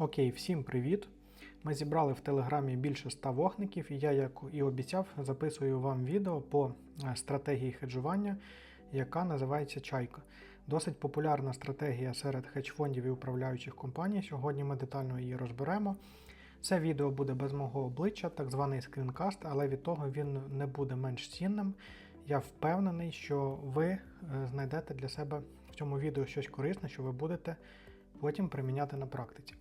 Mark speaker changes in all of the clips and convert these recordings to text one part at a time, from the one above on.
Speaker 1: Окей, всім привіт! Ми зібрали в Телеграмі більше 100 вогників, і я, як і обіцяв, записую вам відео по е, стратегії хеджування, яка називається Чайка. Досить популярна стратегія серед хедж-фондів і управляючих компаній. Сьогодні ми детально її розберемо. Це відео буде без мого обличчя, так званий скрінкаст, але від того він не буде менш цінним. Я впевнений, що ви е, знайдете для себе в цьому відео щось корисне, що ви будете потім приміняти на практиці.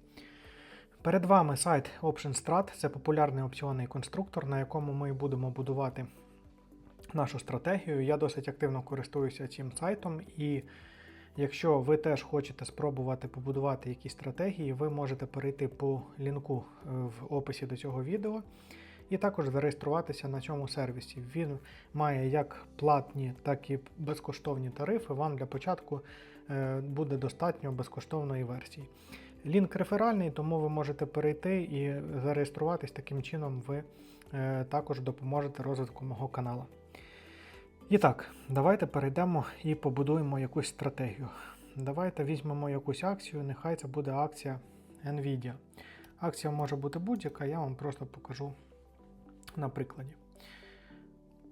Speaker 1: Перед вами сайт OptionStrat, це популярний опціонний конструктор, на якому ми будемо будувати нашу стратегію. Я досить активно користуюся цим сайтом, і якщо ви теж хочете спробувати побудувати якісь стратегії, ви можете перейти по лінку е, в описі до цього відео. І також зареєструватися на цьому сервісі. Він має як платні, так і безкоштовні тарифи. Вам для початку е, буде достатньо безкоштовної версії. Лінк реферальний, тому ви можете перейти і зареєструватись. Таким чином, ви е, також допоможете розвитку мого каналу. І так, давайте перейдемо і побудуємо якусь стратегію. Давайте візьмемо якусь акцію, нехай це буде акція Nvidia. Акція може бути будь-яка, я вам просто покажу на прикладі.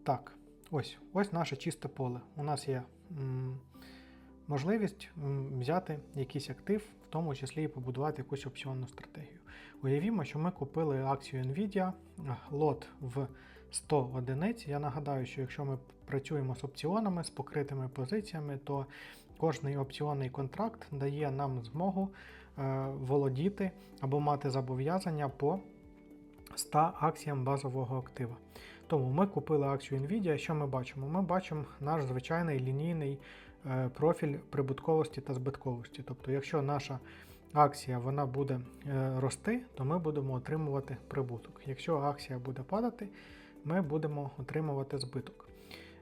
Speaker 1: Так, ось ось наше чисте поле. У нас є м, можливість м, взяти якийсь актив, тому числі і побудувати якусь опціонну стратегію. Уявімо, що ми купили акцію Nvidia, лот в 100 одиниць. Я нагадаю, що якщо ми працюємо з опціонами, з покритими позиціями, то кожний опціонний контракт дає нам змогу е, володіти або мати зобов'язання по 100 акціям базового актива. Тому ми купили акцію Nvidia. Що ми бачимо? Ми бачимо наш звичайний лінійний профіль прибутковості та збитковості. Тобто, якщо наша акція вона буде е, рости, то ми будемо отримувати прибуток. Якщо акція буде падати, ми будемо отримувати збиток.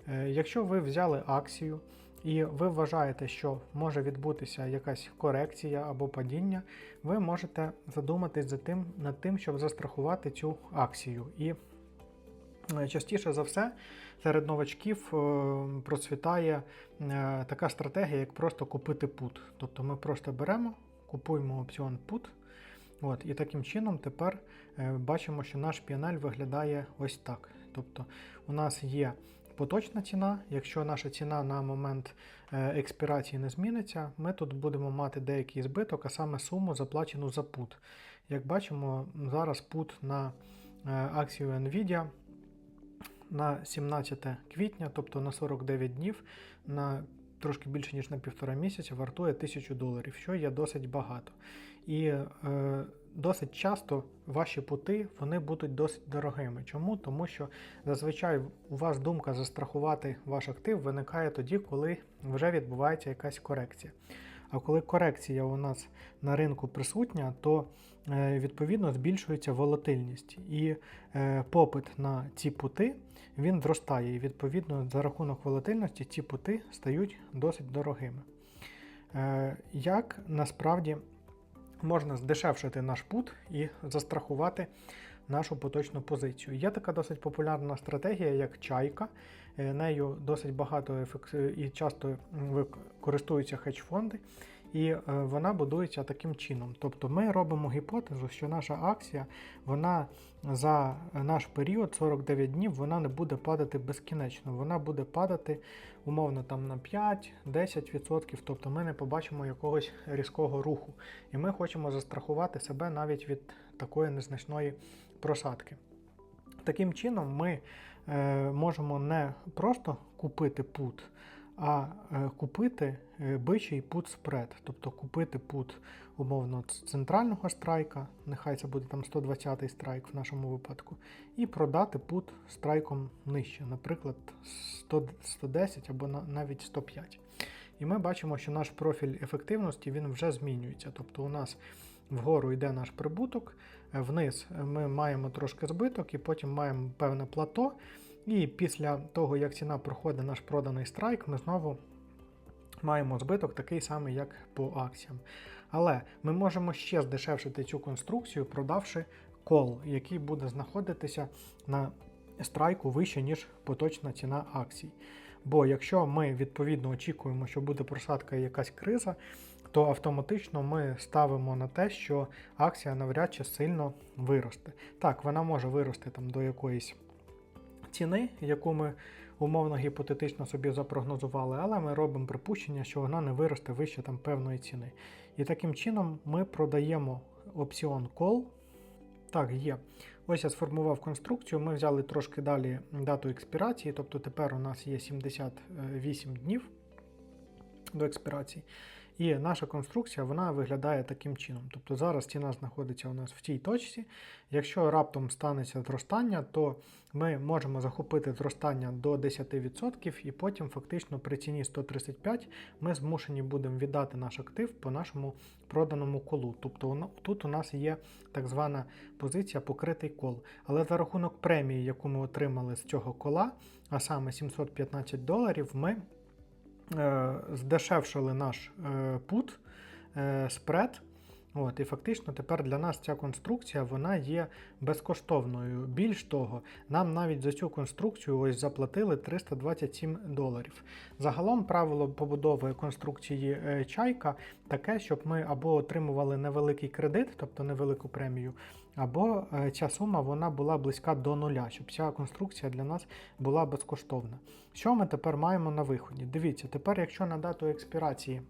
Speaker 1: Е, Якщо ви взяли акцію і ви вважаєте, що може відбутися якась корекція або падіння, ви можете задуматись за тим, над тим, щоб застрахувати цю акцію. І е, частіше за все серед новачків е, процвітає е, така стратегія, як просто купити пут. Тобто ми просто беремо, купуємо опціон пут. От, І таким чином тепер е, бачимо, що наш PNL виглядає ось так. Тобто у нас є поточна ціна. Якщо наша ціна на момент експірації не зміниться, ми тут будемо мати деякий збиток, а саме суму заплачену за пут. Як бачимо, зараз пут на акцію Nvidia на 17 квітня, тобто на 49 днів, на трошки більше ніж на півтора місяця, вартує 1000 доларів, що є досить багато. І е, досить часто ваші пути вони будуть досить дорогими. Чому? Тому що зазвичай у вас думка застрахувати ваш актив виникає тоді, коли вже відбувається якась корекція. А коли корекція у нас на ринку присутня, то е, відповідно збільшується волатильність і е, попит на ці пути він зростає. І відповідно за рахунок волатильності ці пути стають досить дорогими. Е, Як насправді можна здешевшити наш пут і застрахувати нашу поточну позицію? Є така досить популярна стратегія, як чайка. Е, Нею досить багато ефек- і часто користуються хедж-фонди, і е, вона будується таким чином. Тобто ми робимо гіпотезу, що наша акція вона за наш період 49 днів вона не буде падати безкінечно. Вона буде падати умовно там на 5-10%, тобто ми не побачимо якогось різкого руху. І ми хочемо застрахувати себе навіть від такої незначної просадки. Таким чином, ми е, можемо не просто купити пут, а е, купити е, бичий пут спред, тобто купити пут умовно центрального страйка, нехай це буде там 120-й страйк в нашому випадку, і продати пут страйком нижче, наприклад, 100, 110 або на- навіть 105. І ми бачимо, що наш профіль ефективності він вже змінюється. Тобто у нас вгору йде наш прибуток, вниз ми маємо трошки збиток, і потім маємо певне плато. І після того, як ціна проходить наш проданий страйк, ми знову маємо збиток такий самий, як по акціям. Але ми можемо ще здешевшити цю конструкцію, продавши кол, який буде знаходитися на страйку вище, ніж поточна ціна акцій. Бо якщо ми відповідно очікуємо, що буде просадка і якась криза, то автоматично ми ставимо на те, що акція навряд чи сильно виросте. Так, вона може вирости там до якоїсь ціни, яку ми умовно гіпотетично собі запрогнозували, але ми робимо припущення, що вона не виросте вище там певної ціни. І таким чином ми продаємо опціон call. Так, є. Ось я сформував конструкцію. Ми взяли трошки далі дату експірації, тобто тепер у нас є 78 днів до експірації. І наша конструкція вона виглядає таким чином. Тобто зараз ціна знаходиться у нас в тій точці. Якщо раптом станеться зростання, то ми можемо захопити зростання до 10% і потім фактично при ціні 135 ми змушені будемо віддати наш актив по нашому проданому колу. Тобто тут у нас є так звана позиція покритий кол. Але за рахунок премії, яку ми отримали з цього кола, а саме 715 доларів, ми здешевшили наш е, пут, е, спред. От, і фактично тепер для нас ця конструкція вона є безкоштовною. Більш того, нам навіть за цю конструкцію ось заплатили 327 доларів. Загалом правило побудови конструкції е, чайка таке, щоб ми або отримували невеликий кредит, тобто невелику премію, або е, ця сума вона була близька до нуля, щоб ця конструкція для нас була безкоштовна. Що ми тепер маємо на виході? Дивіться, тепер, якщо на дату експірації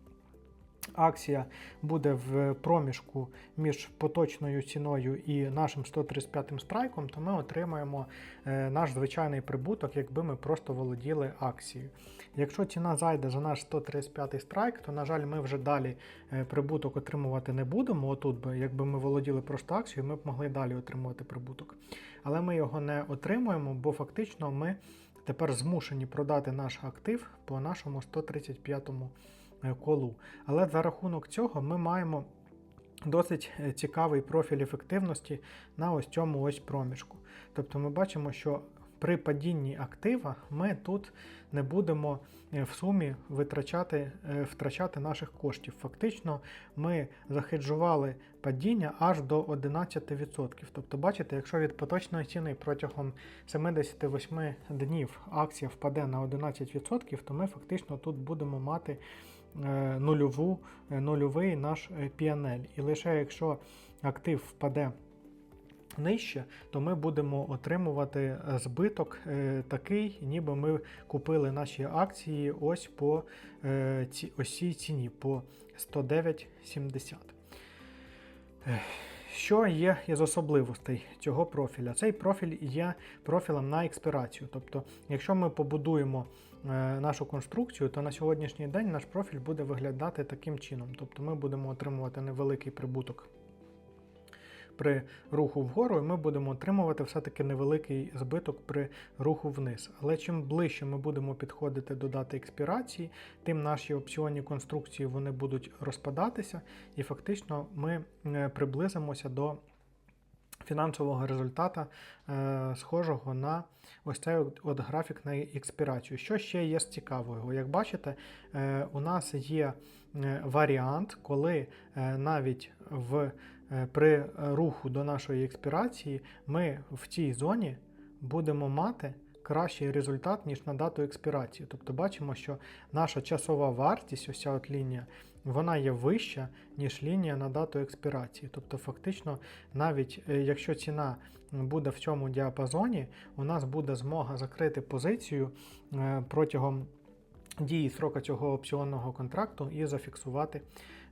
Speaker 1: акція буде в проміжку між поточною ціною і нашим 135 страйком, то ми отримаємо е, наш звичайний прибуток, якби ми просто володіли акцією. Якщо ціна зайде за наш 135-й страйк, то, на жаль, ми вже далі е, прибуток отримувати не будемо. Отут би, якби ми володіли просто акцією, ми б могли далі отримувати прибуток. Але ми його не отримуємо, бо фактично ми тепер змушені продати наш актив по нашому 135 е, колу. Але за рахунок цього ми маємо досить е, цікавий профіль ефективності на ось цьому ось проміжку. Тобто ми бачимо, що при падінні актива ми тут не будемо е, в сумі витрачати, е, втрачати наших коштів. Фактично, ми захеджували падіння аж до 11%. Тобто, бачите, якщо від поточної ціни протягом 78 днів акція впаде на 11%, то ми фактично тут будемо мати е, нульову, е, нульовий наш е, PNL. І лише якщо актив впаде нижче, то ми будемо отримувати е, збиток е, такий, ніби ми купили наші акції ось по е, ось цій ціні по 109,70. Що є із особливостей цього профіля? Цей профіль є профілем на експірацію. Тобто, якщо ми побудуємо е, нашу конструкцію, то на сьогоднішній день наш профіль буде виглядати таким чином. Тобто ми будемо отримувати невеликий прибуток при руху вгору, і ми будемо отримувати все-таки невеликий збиток при руху вниз. Але чим ближче ми будемо підходити до дати експірації, тим наші опціонні конструкції вони будуть розпадатися, і фактично ми е, приблизимося до фінансового результата, е, схожого на ось цей от, графік на експірацію. Що ще є з цікавого? Як бачите, е, у нас є е, варіант, коли навіть в, при руху до нашої експірації ми в цій зоні будемо мати кращий результат, ніж на дату експірації. Тобто бачимо, що наша часова вартість, ось ця от лінія, вона є вища, ніж лінія на дату експірації. Тобто, фактично, навіть е, якщо ціна буде в цьому діапазоні, у нас буде змога закрити позицію е, протягом дії срока цього опціонного контракту і зафіксувати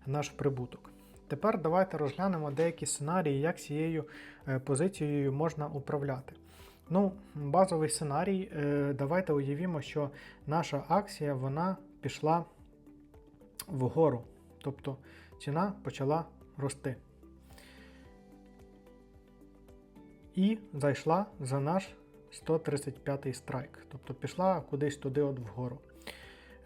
Speaker 1: наш прибуток. Тепер давайте розглянемо деякі сценарії, як цією е, позицією можна управляти. Ну, базовий сценарій, е, давайте уявімо, що наша акція вона пішла вгору. Тобто ціна почала рости. І зайшла за наш 135-й страйк. Тобто пішла кудись туди от вгору.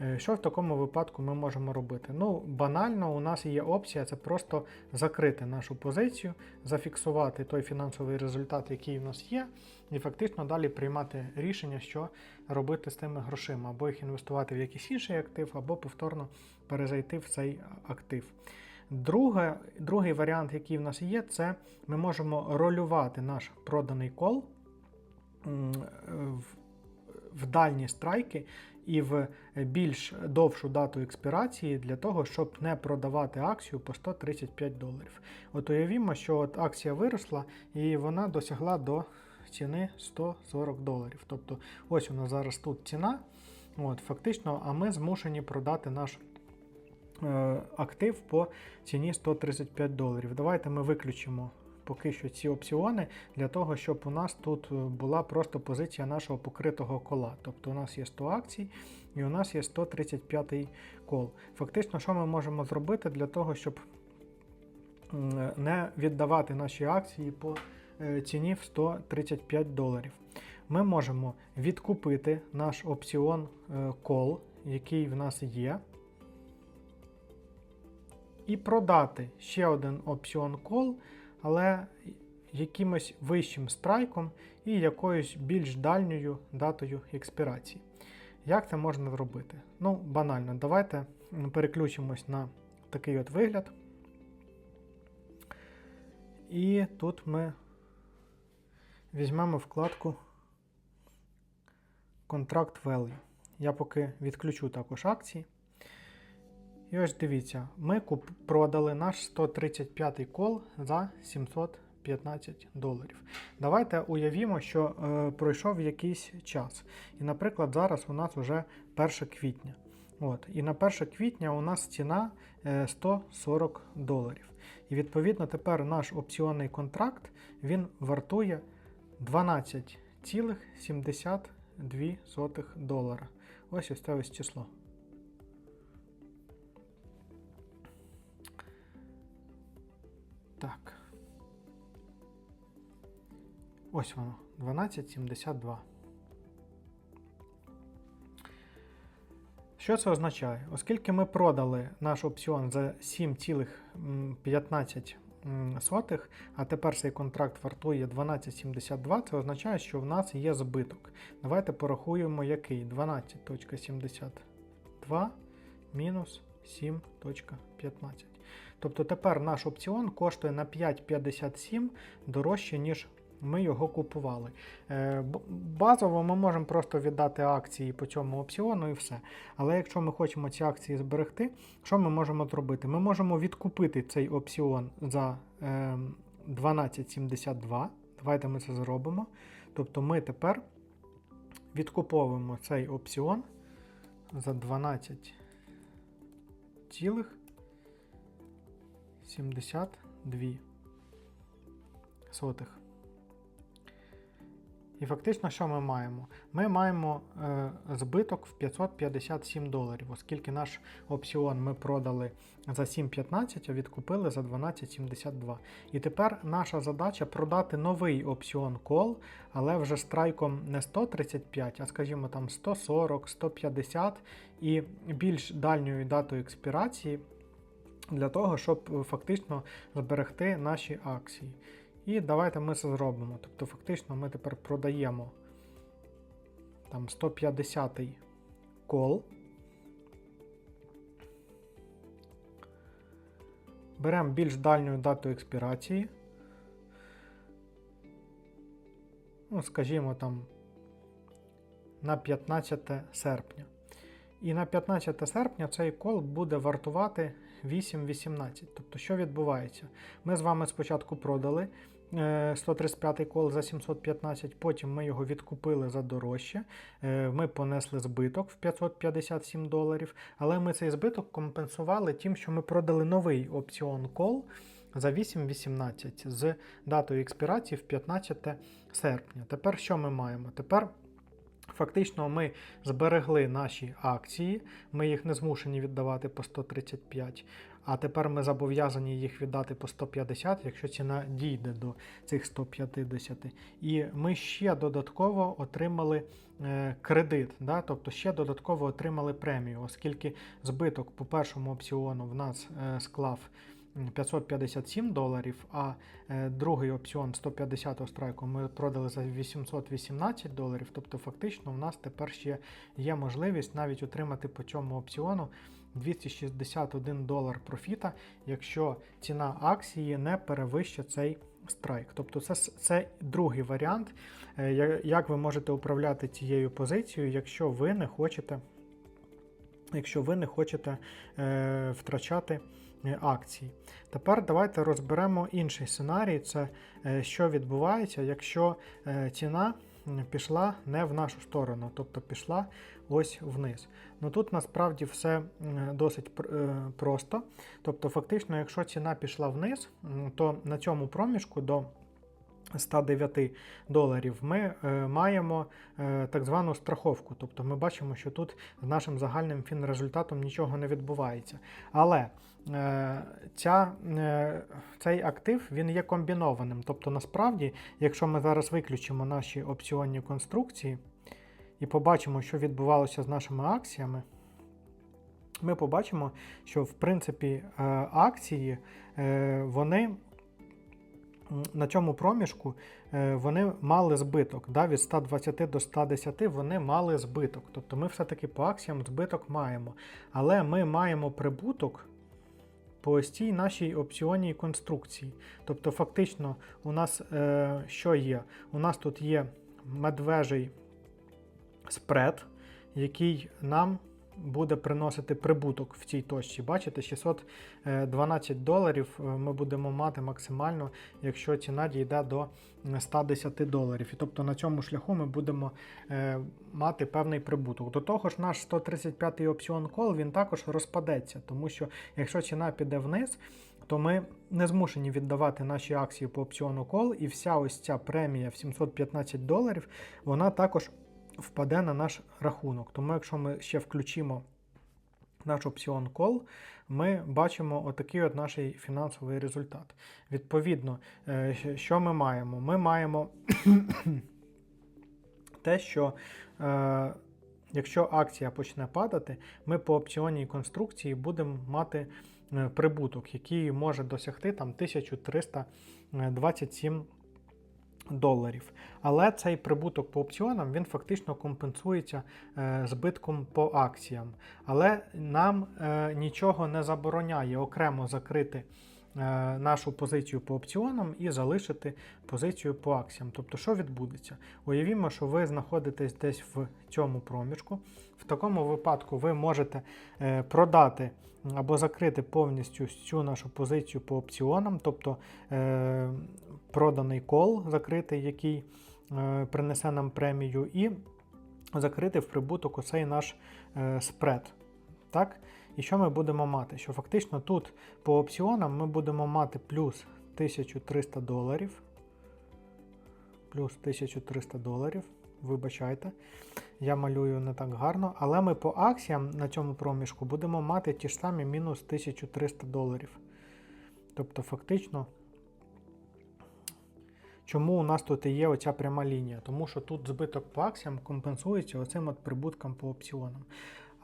Speaker 1: Е, Що в такому випадку ми можемо робити? Ну, банально, у нас є опція це просто закрити нашу позицію, зафіксувати той фінансовий результат, який в нас є, і фактично далі приймати рішення, що робити з тими грошима, або їх інвестувати в якийсь інший актив, або повторно перезайти в цей актив. Друге, другий варіант, який в нас є, це ми можемо ролювати наш проданий кол в, в дальні страйки і в більш довшу дату експірації для того, щоб не продавати акцію по 135 доларів. От уявімо, що от акція виросла і вона досягла до ціни 140 доларів. Тобто ось у нас зараз тут ціна. От, Фактично, а ми змушені продати наш е, актив по ціні 135 доларів. Давайте ми виключимо поки що ці опціони для того, щоб у нас тут е, була просто позиція нашого покритого кола. Тобто у нас є 100 акцій і у нас є 135 кол. Фактично, що ми можемо зробити для того, щоб не віддавати наші акції по е, ціні в 135 доларів. Ми можемо відкупити наш опціон е, кол, який в нас є, і продати ще один опціон кол, але якимось вищим страйком і якоюсь більш дальньою датою експірації. Як це можна зробити? Ну, банально, давайте переключимось на такий от вигляд. І тут ми візьмемо вкладку Contract Value. Я поки відключу також акції. І ось дивіться, ми куп- продали наш 135 кол за 715 доларів. Давайте уявімо, що е, пройшов якийсь час. І, наприклад, зараз у нас вже 1 квітня. От, і на 1 квітня у нас ціна е, 140 доларів. І відповідно тепер наш опціонний контракт він вартує 12,72 долара. Ось ось це ось число. Так. Ось воно. 12,72. Що це означає? Оскільки ми продали наш опціон за 7,15, сотих, а тепер цей контракт вартує 12,72, це означає, що в нас є збиток. Давайте порахуємо, який 12,72 мінус 7,15. Тобто тепер наш опціон коштує на 5,57 дорожче, ніж ми його купували. Е, Базово ми можемо просто віддати акції по цьому опціону і все. Але якщо ми хочемо ці акції зберегти, що ми можемо зробити? Ми можемо відкупити цей опціон за е, 12,72. Давайте ми це зробимо. Тобто ми тепер відкуповуємо цей опціон за 12,72 сотих. І фактично, що ми маємо? Ми маємо е, збиток в 557 доларів, оскільки наш опціон ми продали за 7,15, а відкупили за 12,72. І тепер наша задача продати новий опціон кол, але вже страйком не 135, а скажімо там 140, 150 і більш дальньою датою експірації для того, щоб фактично зберегти наші акції. І давайте ми це зробимо. Тобто, фактично, ми тепер продаємо там 150 кол. Беремо більш дальню дату експірації. Ну, скажімо, там на 15 серпня. І на 15 серпня цей кол буде вартувати 8,18. Тобто, що відбувається? Ми з вами спочатку продали е, 135 кол за 715, потім ми його відкупили за дорожче. Е, Ми понесли збиток в 557 доларів, але ми цей збиток компенсували тим, що ми продали новий опціон кол за 8,18 з датою експірації в 15 серпня. Тепер що ми маємо? Тепер Фактично, ми зберегли наші акції, ми їх не змушені віддавати по 135, а тепер ми зобов'язані їх віддати по 150, якщо ціна дійде до цих 150. І ми ще додатково отримали е, кредит, да? тобто ще додатково отримали премію, оскільки збиток по першому опціону в нас е, склав. М, 557 доларів, а е, другий опціон 150-го страйку ми продали за 818 доларів. Тобто, фактично, у нас тепер ще є можливість навіть отримати по цьому опціону 261 долар профіта, якщо ціна акції не перевищить цей страйк. Тобто, це, це другий варіант, е, як ви можете управляти цією позицією, якщо ви не хочете якщо ви не хочете е, втрачати е, акції. Тепер давайте розберемо інший сценарій: це е, що відбувається, якщо е, ціна пішла не в нашу сторону, тобто пішла ось вниз. Ну тут насправді все досить е, просто. Тобто, фактично, якщо ціна пішла вниз, то на цьому проміжку до 109 доларів ми е, маємо е, так звану страховку. Тобто ми бачимо, що тут з нашим загальним фінрезультатом нічого не відбувається. Але е, ця, е, цей актив він є комбінованим. Тобто, насправді, якщо ми зараз виключимо наші опціонні конструкції і побачимо, що відбувалося з нашими акціями, ми побачимо, що в принципі е, акції е, вони на цьому проміжку е, вони мали збиток. Да, від 120 до 110 вони мали збиток. Тобто ми все-таки по акціям збиток маємо. Але ми маємо прибуток по ось цій нашій опціонній конструкції. Тобто, фактично, у нас е, що є? У нас тут є медвежий спред, який нам буде приносити прибуток в цій точці. Бачите, 612 доларів е, ми будемо мати максимально, якщо ціна дійде до 110 доларів. І тобто на цьому шляху ми будемо е, мати певний прибуток. До того ж, наш 135-й опціон кол він також розпадеться, тому що якщо ціна піде вниз, то ми не змушені віддавати наші акції по опціону кол, і вся ось ця премія в 715 доларів, вона також впаде на наш рахунок. Тому, якщо ми ще включимо наш опціон кол, ми бачимо отакий от наш фінансовий результат. Відповідно, е, що ми маємо? Ми маємо те, що е, якщо акція почне падати, ми по опціонній конструкції будемо мати е, прибуток, який може досягти там 1327 доларів. Але цей прибуток по опціонам він фактично компенсується е, збитком по акціям. Але нам е, нічого не забороняє окремо закрити нашу позицію по опціонам і залишити позицію по акціям. Тобто, що відбудеться? Уявімо, що ви знаходитесь десь в цьому проміжку. В такому випадку ви можете е, продати або закрити повністю цю нашу позицію по опціонам, тобто е, проданий кол закритий, який е, принесе нам премію, і закрити в прибуток оцей наш е, спред. Так? І що ми будемо мати? Що фактично тут по опціонам ми будемо мати плюс 1300 доларів. Плюс 1300 доларів. Вибачайте, я малюю не так гарно, але ми по акціям на цьому проміжку будемо мати ті ж самі мінус 1300 доларів. Тобто, фактично, чому у нас тут і є оця пряма лінія? Тому що тут збиток по акціям компенсується оцим от прибутком по опціонам.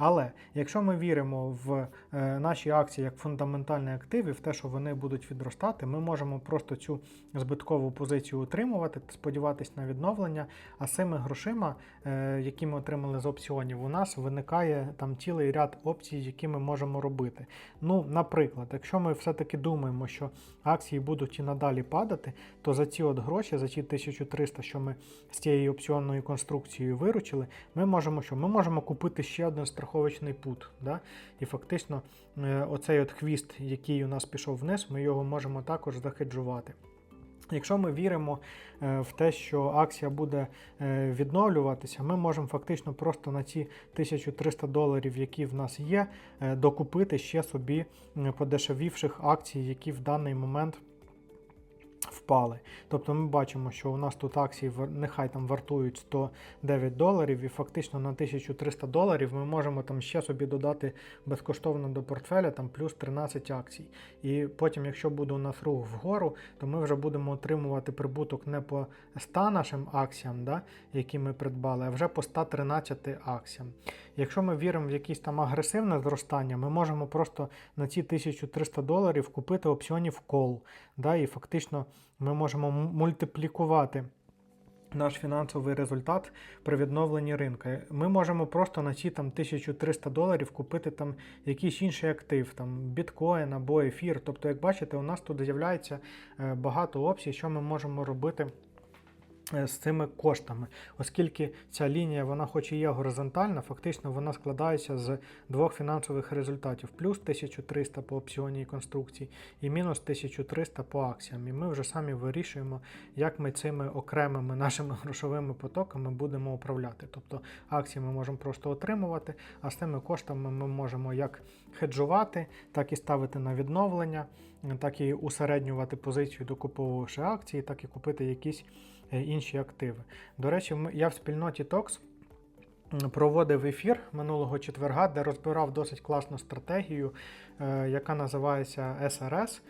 Speaker 1: Але якщо ми віримо в е, наші акції як фундаментальні активи, в те, що вони будуть відростати, ми можемо просто цю збиткову позицію утримувати, сподіватись на відновлення. А цими грошима, е, які ми отримали з опціонів, у нас виникає там цілий ряд опцій, які ми можемо робити. Ну, наприклад, якщо ми все-таки думаємо, що акції будуть і надалі падати, то за ці от гроші, за ці 1300, що ми з цією опціонною конструкцією виручили, ми можемо що? Ми можемо купити ще один страховочний пут. Да? І фактично е, оцей от хвіст, який у нас пішов вниз, ми його можемо також захеджувати. Якщо ми віримо е, в те, що акція буде е, відновлюватися, ми можемо фактично просто на ці 1300 доларів, які в нас є, докупити ще собі подешевівших акцій, які в даний момент впали. Тобто ми бачимо, що у нас тут акції нехай там вартують 109 доларів, і фактично на 1300 доларів ми можемо там ще собі додати безкоштовно до портфеля там плюс 13 акцій. І потім, якщо буде у нас рух вгору, то ми вже будемо отримувати прибуток не по 100 нашим акціям, да, які ми придбали, а вже по 113 акціям. Якщо ми віримо в якесь там агресивне зростання, ми можемо просто на ці 1300 доларів купити опціонів кол. Да, і фактично ми можемо мультиплікувати наш фінансовий результат при відновленні ринку. Ми можемо просто на ці там 1300 доларів купити там якийсь інший актив, там біткоін або ефір. Тобто, як бачите, у нас тут з'являється е, багато опцій, що ми можемо робити з цими коштами, оскільки ця лінія, вона хоч і є горизонтальна, фактично вона складається з двох фінансових результатів: плюс 1300 по опціонній конструкції і мінус 1300 по акціям. І ми вже самі вирішуємо, як ми цими окремими нашими грошовими потоками будемо управляти. Тобто акції ми можемо просто отримувати, а з тими коштами ми можемо як хеджувати, так і ставити на відновлення, так і усереднювати позицію, докуповувавши акції, так і купити якісь е, інші активи. До речі, я в спільноті TOX проводив ефір минулого четверга, де розбирав досить класну стратегію, е, яка називається SRS.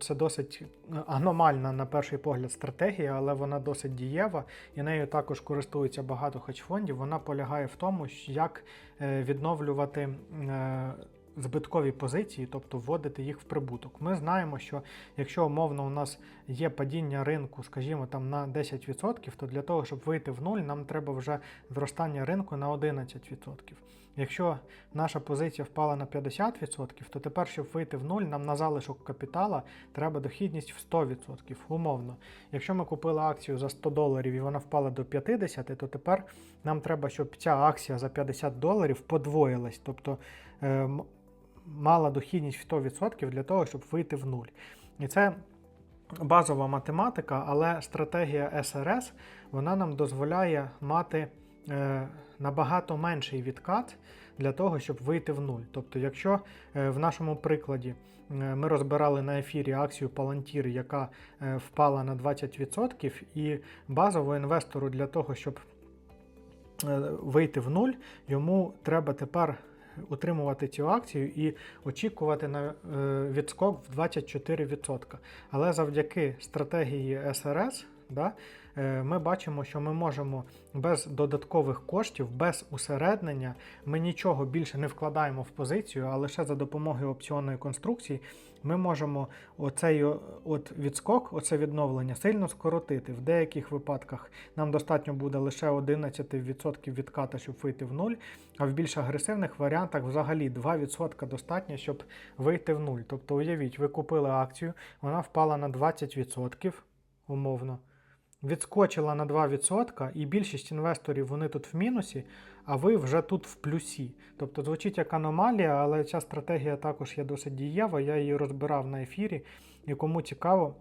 Speaker 1: Це досить е, аномальна на перший погляд стратегія, але вона досить дієва і нею також користується багато хедж-фондів. Вона полягає в тому, як е, відновлювати е, збиткові позиції, тобто вводити їх в прибуток. Ми знаємо, що якщо умовно у нас є падіння ринку, скажімо, там на 10%, то для того, щоб вийти в нуль, нам треба вже зростання ринку на 11%. Якщо наша позиція впала на 50%, то тепер, щоб вийти в нуль, нам на залишок капітала треба дохідність в 100%, умовно. Якщо ми купили акцію за 100 доларів і вона впала до 50, то тепер нам треба, щоб ця акція за 50 доларів подвоїлась, тобто е, м- мала дохідність в 100% для того, щоб вийти в нуль. І це базова математика, але стратегія СРС вона нам дозволяє мати е, набагато менший відкат для того, щоб вийти в нуль. Тобто, якщо е, в нашому прикладі е, ми розбирали на ефірі акцію Palantir, яка впала на 20%, і базово інвестору для того, щоб вийти в нуль, йому треба тепер утримувати цю акцію і очікувати на е, відскок в 24%. Але завдяки стратегії СРС, да, ми бачимо, що ми можемо без додаткових коштів, без усереднення, ми нічого більше не вкладаємо в позицію, а лише за допомогою опціонної конструкції ми можемо оцей от відскок, оце відновлення сильно скоротити. В деяких випадках нам достатньо буде лише 11% відката, щоб вийти в нуль, а в більш агресивних варіантах взагалі 2% достатньо, щоб вийти в нуль. Тобто, уявіть, ви купили акцію, вона впала на 20% умовно. Відскочила на 2%, і більшість інвесторів вони тут в мінусі, а ви вже тут в плюсі. Тобто звучить як аномалія, але ця стратегія також є досить дієва. Я її розбирав на ефірі. І кому цікаво,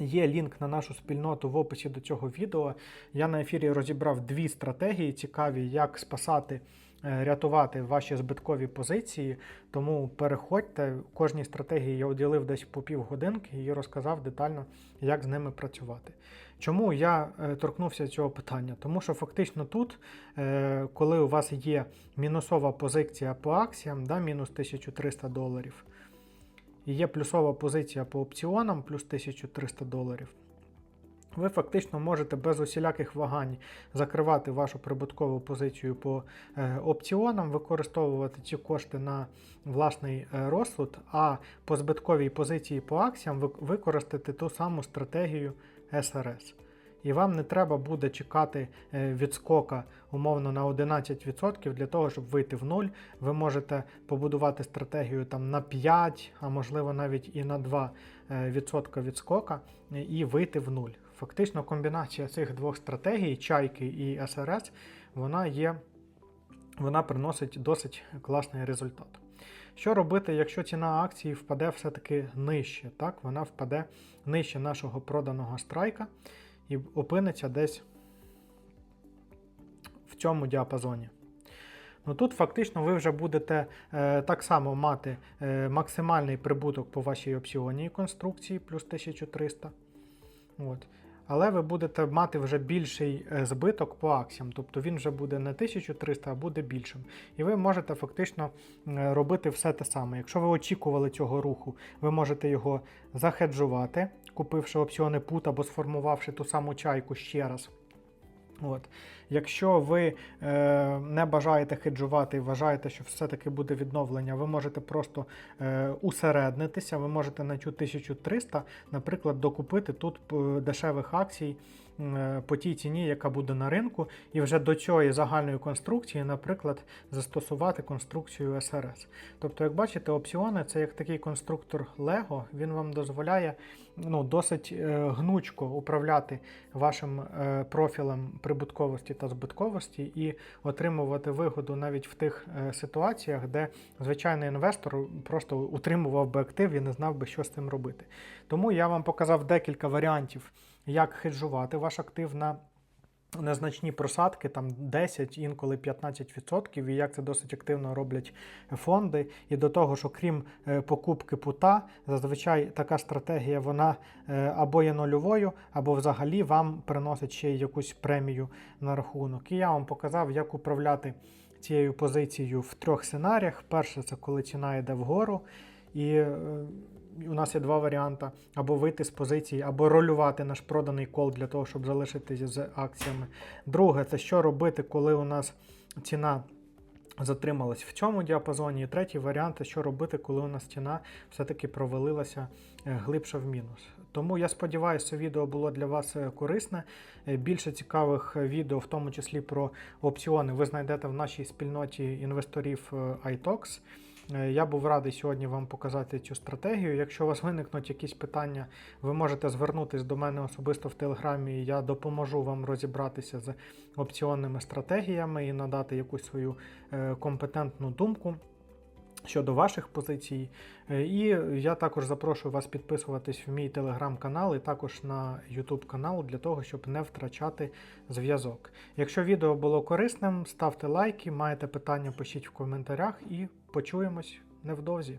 Speaker 1: є лінк на нашу спільноту в описі до цього відео. Я на ефірі розібрав дві стратегії цікаві, як спасати. е, Рятувати ваші збиткові позиції, тому переходьте. Кожній стратегії я уділив десь по півгодинки і розказав детально, як з ними працювати. Чому я е, торкнувся цього питання? Тому що фактично тут, е, коли у вас є мінусова позиція по акціям, да, мінус 1300 доларів, і є плюсова позиція по опціонам, плюс 1300 доларів, ви фактично можете без усіляких вагань закривати вашу прибуткову позицію по е, опціонам, використовувати ці кошти на власний розсуд, а по збитковій позиції по акціям використати ту саму стратегію СРС. І вам не треба буде чекати е, відскока умовно на 11% для того, щоб вийти в нуль. Ви можете побудувати стратегію там на 5, а можливо навіть і на 2% е, відскока е, і вийти в нуль. Фактично комбінація цих двох стратегій, чайки і СРС, вона є, вона приносить досить класний результат. Що робити, якщо ціна акції впаде все-таки нижче? Так, вона впаде нижче нашого проданого страйка і опиниться десь в цьому діапазоні. Ну тут фактично ви вже будете е, так само мати е, максимальний прибуток по вашій опціонній конструкції плюс 1300. От. Але ви будете мати вже більший е, збиток по акціям, тобто він вже буде не 1300, а буде більшим. І ви можете фактично е, робити все те саме. Якщо ви очікували цього руху, ви можете його захеджувати, купивши опціони пут або сформувавши ту саму чайку ще раз. От. Якщо ви е, не бажаєте хеджувати і вважаєте, що все-таки буде відновлення, ви можете просто е, усереднитися, ви можете на цю 1300, наприклад, докупити тут е, дешевих акцій по тій ціні, яка буде на ринку, і вже до цієї загальної конструкції, наприклад, застосувати конструкцію СРС. Тобто, як бачите, опціони це як такий конструктор Lego, він вам дозволяє ну, досить е, гнучко управляти вашим е, профілем прибутковості та збитковості і отримувати вигоду навіть в тих е, ситуаціях, де звичайний інвестор просто утримував би актив і не знав би, що з цим робити. Тому я вам показав декілька варіантів, як хеджувати ваш актив на незначні просадки, там 10, інколи 15%, і як це досить активно роблять фонди. І до того ж, окрім е, покупки пута, зазвичай така стратегія вона е, або є нульовою, або взагалі вам приносить ще якусь премію на рахунок. І я вам показав, як управляти цією позицією в трьох сценаріях. Перше, це коли ціна йде вгору. І е, у нас є два варіанти: або вийти з позиції, або ролювати наш проданий кол для того, щоб залишитися з акціями. Друге, це що робити, коли у нас ціна затрималась в цьому діапазоні. І третій варіант, що робити, коли у нас ціна все-таки провалилася е, глибше в мінус. Тому я сподіваюся, це відео було для вас е, корисне. Е, Більше цікавих відео, в тому числі про опціони, ви знайдете в нашій спільноті інвесторів iTalks. Е, Я був радий сьогодні вам показати цю стратегію. Якщо у вас виникнуть якісь питання, ви можете звернутися до мене особисто в Телеграмі. Я допоможу вам розібратися з опціонними стратегіями і надати якусь свою е, компетентну думку. Щодо ваших позицій, Е, і я також запрошую вас підписуватись в мій телеграм-канал і також на YouTube канал для того, щоб не втрачати зв'язок. Якщо відео було корисним, ставте лайки, маєте питання, пишіть в коментарях і почуємось невдовзі.